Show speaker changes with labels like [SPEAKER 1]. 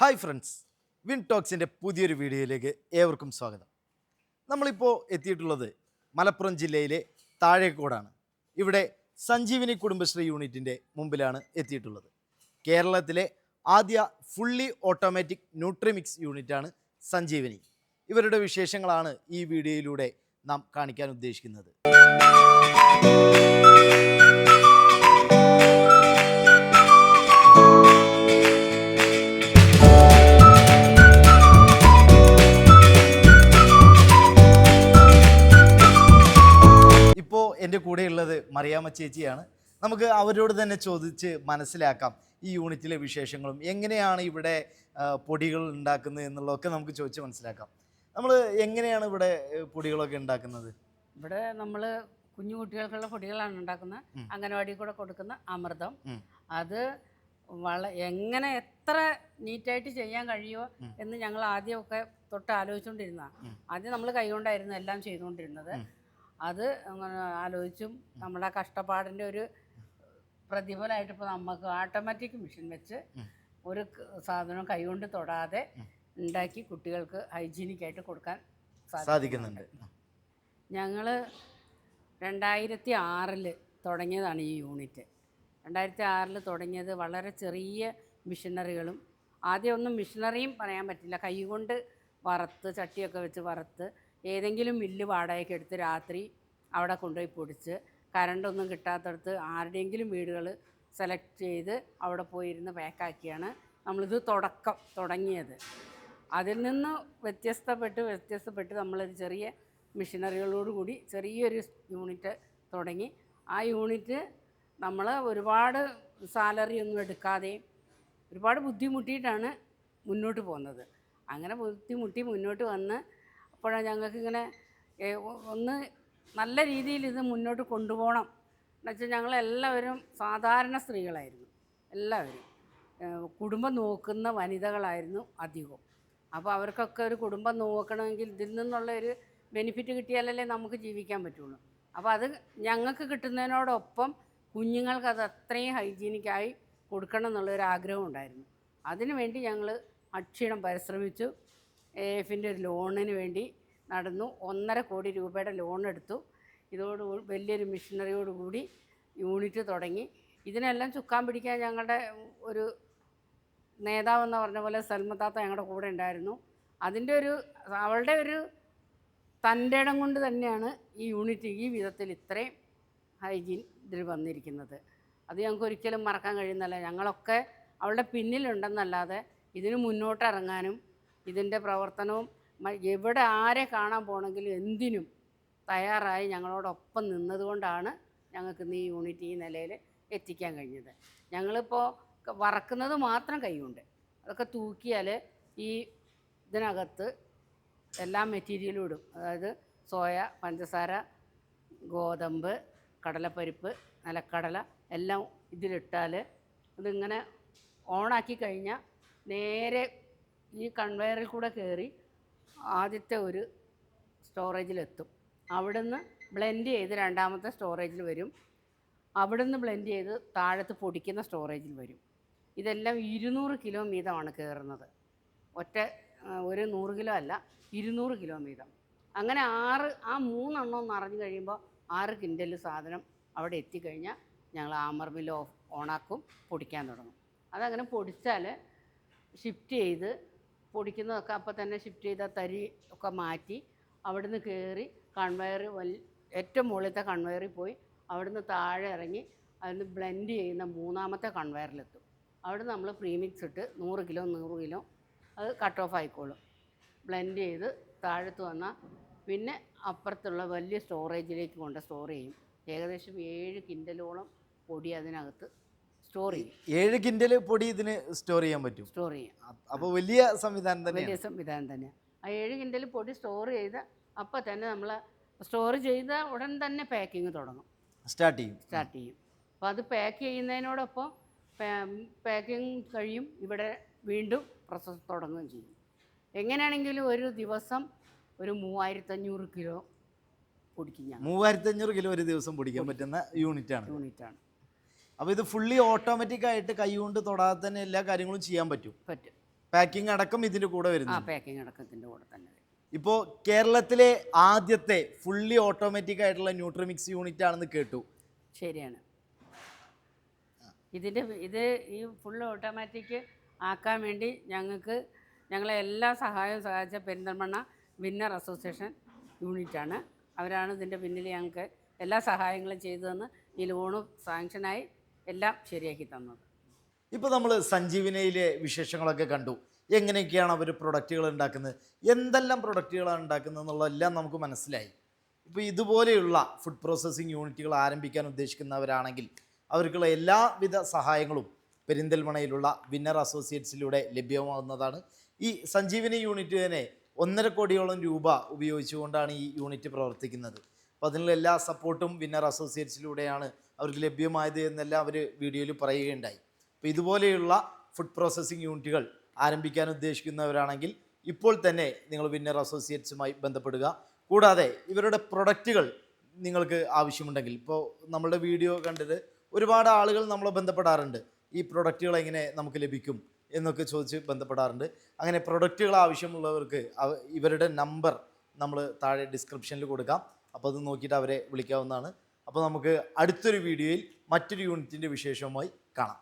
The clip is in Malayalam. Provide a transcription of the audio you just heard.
[SPEAKER 1] ഹായ് ഫ്രണ്ട്സ് വിൻ ടോക്സിന്റെ പുതിയൊരു വീഡിയോയിലേക്ക് ഏവർക്കും സ്വാഗതം. നമ്മളിപ്പോൾ എത്തിയിട്ടുള്ളത് മലപ്പുറം ജില്ലയിലെ താഴേക്കോടാണ്. ഇവിടെ സഞ്ജീവിനി കുടുംബശ്രീ യൂണിറ്റിന്റെ മുമ്പിലാണ് എത്തിയിട്ടുള്ളത്. കേരളത്തിലെ ആദ്യ ഫുള്ളി ഓട്ടോമാറ്റിക് ന്യൂട്രിമിക്സ് യൂണിറ്റാണ് സഞ്ജീവിനി. ഇവരുടെ വിശേഷങ്ങളാണ് ഈ വീഡിയോയിലൂടെ നാം കാണിക്കാൻ ഉദ്ദേശിക്കുന്നത്. എന്റെ കൂടെയുള്ളത് മറിയാമ്മ ചേച്ചിയാണ്. നമുക്ക് അവരോട് തന്നെ ചോദിച്ച് മനസ്സിലാക്കാം ഈ യൂണിറ്റിലെ വിശേഷങ്ങളും. എങ്ങനെയാണ് ഇവിടെ പൊടികൾ ഉണ്ടാക്കുന്നത് എന്നുള്ളതൊക്കെ നമുക്ക് ചോദിച്ച് മനസ്സിലാക്കാം. നമ്മൾ എങ്ങനെയാണ് ഇവിടെ പൊടികളൊക്കെ ഉണ്ടാക്കുന്നത്?
[SPEAKER 2] ഇവിടെ നമ്മൾ കുഞ്ഞു കുട്ടികൾക്കുള്ള പൊടികളാണ് ഉണ്ടാക്കുന്നത്. അംഗനവാടി കൂടെ കൊടുക്കുന്ന അമൃതം. അത് വള എങ്ങനെ എത്ര നീറ്റായിട്ട് ചെയ്യാൻ കഴിയുമോ എന്ന് ഞങ്ങൾ ആദ്യമൊക്കെ തൊട്ട് ആലോചിച്ചുകൊണ്ടിരുന്ന. ആദ്യം നമ്മൾ കൈകൊണ്ടായിരുന്നു എല്ലാം ചെയ്തുകൊണ്ടിരുന്നത്. അത് അങ്ങനെ ആലോചിച്ചും നമ്മുടെ കഷ്ടപ്പാടിന്റെ ഒരു പ്രതിഫലമായിട്ട് ഇപ്പോൾ നമുക്ക് ഓട്ടോമാറ്റിക് മെഷീൻ വെച്ച് ഒരു ക- സാധനം കൈകൊണ്ട് തൊടാതെ. ഉണ്ടാക്കി കുട്ടികൾക്ക് ഹൈജീനിക്കായിട്ട് കൊടുക്കാൻ
[SPEAKER 1] സാധിക്കുന്നുണ്ട്.
[SPEAKER 2] ഞങ്ങൾ രണ്ടായിരത്തി ആറിൽ തുടങ്ങിയതാണ് ഈ യൂണിറ്റ്. രണ്ടായിരത്തി ആറിൽ തുടങ്ങിയത് വളരെ ചെറിയ മിഷനറികളും ആദ്യമൊന്നും മിഷനറിയും പറയാൻ പറ്റില്ല. കൈകൊണ്ട് വറുത്ത് ചട്ടിയൊക്കെ വെച്ച് വറുത്ത് ഏതെങ്കിലും മില്ല് വാടകയ്ക്ക് എടുത്ത് രാത്രി അവിടെ കൊണ്ടുപോയി പൊടിച്ച് കറണ്ടൊന്നും കിട്ടാത്തടത്ത് ആരുടെയെങ്കിലും വീടുകൾ സെലക്ട് ചെയ്ത് അവിടെ പോയിരുന്ന് പാക്കാക്കിയാണ് നമ്മളിത് തുടക്കം തുടങ്ങിയത്. അതിൽ നിന്ന് വ്യത്യസ്തപ്പെട്ട് വ്യത്യസ്തപ്പെട്ട് നമ്മളൊരു ചെറിയ മെഷീനറികളോട് കൂടി ചെറിയൊരു യൂണിറ്റ് തുടങ്ങി. ആ യൂണിറ്റ് നമ്മൾ ഒരുപാട് സാലറി ഒന്നും എടുക്കാതെയും ഒരുപാട് ബുദ്ധിമുട്ടിയിട്ടാണ് മുന്നോട്ട് പോകുന്നത്. അങ്ങനെ ബുദ്ധിമുട്ടി മുന്നോട്ട് വന്ന് അപ്പോഴാണ് ഞങ്ങൾക്കിങ്ങനെ ഒന്ന് നല്ല രീതിയിൽ ഇത് മുന്നോട്ട് കൊണ്ടുപോകണം. എന്ന് എന്നുവെച്ചാൽ ഞങ്ങളെല്ലാവരും സാധാരണ സ്ത്രീകളായിരുന്നു. എല്ലാവരും. കുടുംബം നോക്കുന്ന വനിതകളായിരുന്നു അധികവും. അപ്പോൾ അവർക്കൊക്കെ ഒരു കുടുംബം നോക്കണമെങ്കിൽ ഇതിൽ നിന്നുള്ള ഒരു ബെനിഫിറ്റ് കിട്ടിയാലല്ലേ നമുക്ക് ജീവിക്കാൻ പറ്റുള്ളൂ. അപ്പോൾ അത് ഞങ്ങൾക്ക് കിട്ടുന്നതിനോടൊപ്പം കുഞ്ഞുങ്ങൾക്ക് അത് അത്രയും ഹൈജീനിക്കായി കൊടുക്കണം എന്നുള്ളൊരു ആഗ്രഹം ഉണ്ടായിരുന്നു. അതിനുവേണ്ടി ഞങ്ങൾ അക്ഷീണം പരിശ്രമിച്ചു. എഫിന്റെ ഒരു ലോണിന് വേണ്ടി നടന്നു. ഒന്നര കോടി രൂപയുടെ ലോൺ എടുത്തു. ഇതോട് വലിയൊരു മിഷനറിയോടുകൂടി യൂണിറ്റ് തുടങ്ങി. ഇതിനെല്ലാം ചുക്കാൻ പിടിക്കാൻ ഞങ്ങളുടെ ഒരു നേതാവെന്ന് പറഞ്ഞ പോലെ സൽമത്താത്ത ഞങ്ങളുടെ കൂടെ ഉണ്ടായിരുന്നു. അതിന്റെ ഒരു അവളുടെ ഒരു തന്റെ ഇടം കൊണ്ട് തന്നെയാണ് ഈ യൂണിറ്റ് ഈ വിധത്തിൽ ഇത്രയും ഹൈജീൻ ഇതിൽ വന്നിരിക്കുന്നത്. അത് ഞങ്ങൾക്ക് ഒരിക്കലും മറക്കാൻ കഴിയുന്നല്ല ഞങ്ങളൊക്കെ അവളുടെ പിന്നിലുണ്ടെന്നല്ലാതെ ഇതിന് മുന്നോട്ട് ഇറങ്ങാനും ഇതിന്റെ പ്രവർത്തനവും എവിടെ ആരെ കാണാൻ പോകണമെങ്കിലും എന്തിനും തയ്യാറായി ഞങ്ങളോടൊപ്പം നിന്നതുകൊണ്ടാണ് ഞങ്ങൾക്ക് ഇന്ന് ഈ യൂണിറ്റ് ഈ നിലയിൽ എത്തിക്കാൻ കഴിഞ്ഞത്. ഞങ്ങളിപ്പോൾ വറക്കുന്നത് മാത്രം കൈകൊണ്ട്. അതൊക്കെ തൂക്കിയാൽ ഈ ഇതിനകത്ത് എല്ലാ മെറ്റീരിയലും ഇടും. അതായത് സോയ പഞ്ചസാര ഗോതമ്പ് കടലപ്പരിപ്പ് നിലക്കടല എല്ലാം ഇതിലിട്ടാൽ ഇതിങ്ങനെ ഓണാക്കി കഴിഞ്ഞാൽ നേരെ ഈ കൺവെയറിൽ കൂടെ കയറി ആദ്യത്തെ ഒരു സ്റ്റോറേജിലെത്തും അവിടുന്ന് ബ്ലെൻഡ് ചെയ്ത് രണ്ടാമത്തെ സ്റ്റോറേജിൽ വരും. അവിടുന്ന് ബ്ലെൻഡ് ചെയ്ത് താഴത്ത് പൊടിക്കുന്ന സ്റ്റോറേജിൽ വരും. ഇതെല്ലാം ഇരുന്നൂറ് കിലോ വീതമാണ് കയറുന്നത് ഒറ്റ ഒരു നൂറ് കിലോ അല്ല ഇരുന്നൂറ് കിലോ വീതം. അങ്ങനെ ആറ് ആ മൂന്നെണ്ണം നിറഞ്ഞു കഴിയുമ്പോൾ ആറ് കിൻഡൽ സാധനം അവിടെ എത്തിക്കഴിഞ്ഞാൽ ഞങ്ങൾ ആമർ മില്ല് ഓഫ് ഓണാക്കും പൊടിക്കാൻ തുടങ്ങും. അതങ്ങനെ പൊടിച്ചാൽ ഷിഫ്റ്റ് ചെയ്ത് പൊടിക്കുന്നതൊക്കെ അപ്പോൾ തന്നെ ഷിഫ്റ്റ് ചെയ്ത തരി ഒക്കെ മാറ്റി അവിടുന്ന് കയറി കൺവെയർ ഏറ്റവും മുകളിലത്തെ കൺവയറിൽ പോയി അവിടുന്ന് താഴെ ഇറങ്ങി അതിന് ബ്ലെൻഡ് ചെയ്യുന്ന മൂന്നാമത്തെ കൺവയറിലെത്തും അവിടെ നമ്മൾ പ്രീമിക്സ് ഇട്ട് നൂറ് കിലോ നൂറ് കിലോ അത് കട്ട് ഓഫ് ആയിക്കോളും. ബ്ലെൻഡ് ചെയ്ത് താഴത്ത് വന്നാൽ പിന്നെ അപ്പുറത്തുള്ള വലിയ സ്റ്റോറേജിലേക്ക് കൊണ്ട് സ്റ്റോർ ചെയ്യും. ഏകദേശം ഏഴ് കിൻഡലോളം പൊടി അതിനകത്ത് സ്റ്റോർ ചെയ്യും
[SPEAKER 1] ഏഴ് കിൻഡൽ പൊടി ഇതിന് സ്റ്റോർ ചെയ്യാൻ പറ്റും.
[SPEAKER 2] സ്റ്റോർ ചെയ്യും.
[SPEAKER 1] അപ്പോൾ വലിയ സംവിധാനം തന്നെ
[SPEAKER 2] വലിയ സംവിധാനം തന്നെ ആ ഏഴ് കിൻഡൽ പൊടി സ്റ്റോർ ചെയ്ത് അപ്പോൾ തന്നെ നമ്മൾ സ്റ്റോർ ചെയ്ത ഉടൻ തന്നെ പാക്കിങ് തുടങ്ങും.
[SPEAKER 1] സ്റ്റാർട്ട് ചെയ്യും.
[SPEAKER 2] സ്റ്റാർട്ട് ചെയ്യും. അപ്പോൾ അത് പാക്ക് ചെയ്യുന്നതിനോടൊപ്പം പാക്കിങ് കഴിയും. ഇവിടെ വീണ്ടും പ്രോസസ്സ് തുടങ്ങുകയും ചെയ്യും. എങ്ങനെയാണെങ്കിലും ഒരു ദിവസം ഒരു മൂവായിരത്തഞ്ഞൂറ് കിലോ പൊടിക്കും ഞാൻ.
[SPEAKER 1] മൂവായിരത്തഞ്ഞൂറ് കിലോ ഒരു ദിവസം പൊടിക്കാൻ പറ്റുന്ന യൂണിറ്റാണ്
[SPEAKER 2] യൂണിറ്റാണ്
[SPEAKER 1] അപ്പോൾ ഇത് ഫുള്ളി ഓട്ടോമാറ്റിക് ആയിട്ട് കൈ കൊണ്ട് തൊടാതെ തന്നെ എല്ലാ കാര്യങ്ങളും ചെയ്യാൻ പറ്റും.
[SPEAKER 2] പറ്റും.
[SPEAKER 1] പാക്കിംഗ് അടക്കം ഇതിന്റെ കൂടെ
[SPEAKER 2] ആ
[SPEAKER 1] വരുന്നു
[SPEAKER 2] പാക്കിംഗ് അടക്കത്തിന്റെ കൂടെ തന്നെ വരും.
[SPEAKER 1] ഇപ്പോൾ കേരളത്തിലെ ആദ്യത്തെ ഫുള്ളി ഓട്ടോമാറ്റിക് ആയിട്ടുള്ള ന്യൂട്രിമിക്സ് യൂണിറ്റ് ആണെന്ന് കേട്ടു.
[SPEAKER 2] ശരിയാണ്. ഇതിന്റെ ഇത് ഈ ഫുൾ ഓട്ടോമാറ്റിക് ആക്കാൻ വേണ്ടി ഞങ്ങൾക്ക് ഞങ്ങളെ എല്ലാ സഹായവും സഹായിച്ച പെരിന്തൽമണ്ണ വിന്നർ അസോസിയേഷൻ യൂണിറ്റാണ് അവരാണ് ഇതിന്റെ പിന്നിൽ ഞങ്ങൾക്ക് എല്ലാ സഹായങ്ങളും ചെയ്തതെന്ന് ഈ ലോണും സാങ്ഷനായി എല്ലാം ശരിയാക്കി തന്നത്.
[SPEAKER 1] ഇപ്പോൾ നമ്മൾ സഞ്ജീവനയിലെ വിശേഷങ്ങളൊക്കെ കണ്ടു. എങ്ങനെയൊക്കെയാണ് അവർ പ്രൊഡക്റ്റുകൾ ഉണ്ടാക്കുന്നത്? എന്തെല്ലാം പ്രൊഡക്റ്റുകളാണ് ഉണ്ടാക്കുന്നത് എന്നുള്ളതെല്ലാം നമുക്ക് മനസ്സിലായി. ഇപ്പോൾ ഇതുപോലെയുള്ള ഫുഡ് പ്രോസസ്സിംഗ് യൂണിറ്റുകൾ ആരംഭിക്കാൻ ഉദ്ദേശിക്കുന്നവരാണെങ്കിൽ അവർക്കുള്ള എല്ലാവിധ സഹായങ്ങളും പെരിന്തൽമണയിലുള്ള വിന്നർ അസോസിയേറ്റ്സിലൂടെ ലഭ്യമാകുന്നതാണ്. ഈ സഞ്ജീവിനി യൂണിറ്റ് തന്നെ ഒന്നര കോടിയോളം രൂപ ഉപയോഗിച്ചുകൊണ്ടാണ് ഈ യൂണിറ്റ് പ്രവർത്തിക്കുന്നത്. അപ്പോൾ അതിനുള്ള എല്ലാ സപ്പോർട്ടും വിന്നർ അസോസിയേറ്റ്സിലൂടെയാണ് അവർക്ക് ലഭ്യമായത് എന്നെല്ലാം അവർ വീഡിയോയിൽ പറയുകയുണ്ടായി. അപ്പോൾ ഇതുപോലെയുള്ള ഫുഡ് പ്രോസസ്സിംഗ് യൂണിറ്റുകൾ ആരംഭിക്കാൻ ഉദ്ദേശിക്കുന്നവരാണെങ്കിൽ ഇപ്പോൾ തന്നെ നിങ്ങൾ വിന്നർ അസോസിയേറ്റ്സുമായി ബന്ധപ്പെടുക. കൂടാതെ ഇവരുടെ പ്രൊഡക്റ്റുകൾ നിങ്ങൾക്ക് ആവശ്യമുണ്ടെങ്കിൽ ഇപ്പോൾ നമ്മളുടെ വീഡിയോ കണ്ടിട്ട് ഒരുപാട് ആളുകൾ നമ്മളെ ബന്ധപ്പെടാറുണ്ട്. ഈ പ്രൊഡക്റ്റുകൾ എങ്ങനെ നമുക്ക് ലഭിക്കും എന്നൊക്കെ ചോദിച്ച് ബന്ധപ്പെടാറുണ്ട്. അങ്ങനെ പ്രൊഡക്റ്റുകൾ ആവശ്യമുള്ളവർക്ക് ഇവരുടെ നമ്പർ നമ്മൾ താഴെ ഡിസ്ക്രിപ്ഷനിൽ കൊടുക്കാം. അപ്പോൾ അത് നോക്കിയിട്ട് അവരെ വിളിക്കാവുന്നതാണ്. അപ്പോൾ നമുക്ക് അടുത്തൊരു വീഡിയോയിൽ മറ്റൊരു യൂണിറ്റിന്റെ വിശേഷവുമായി കാണാം.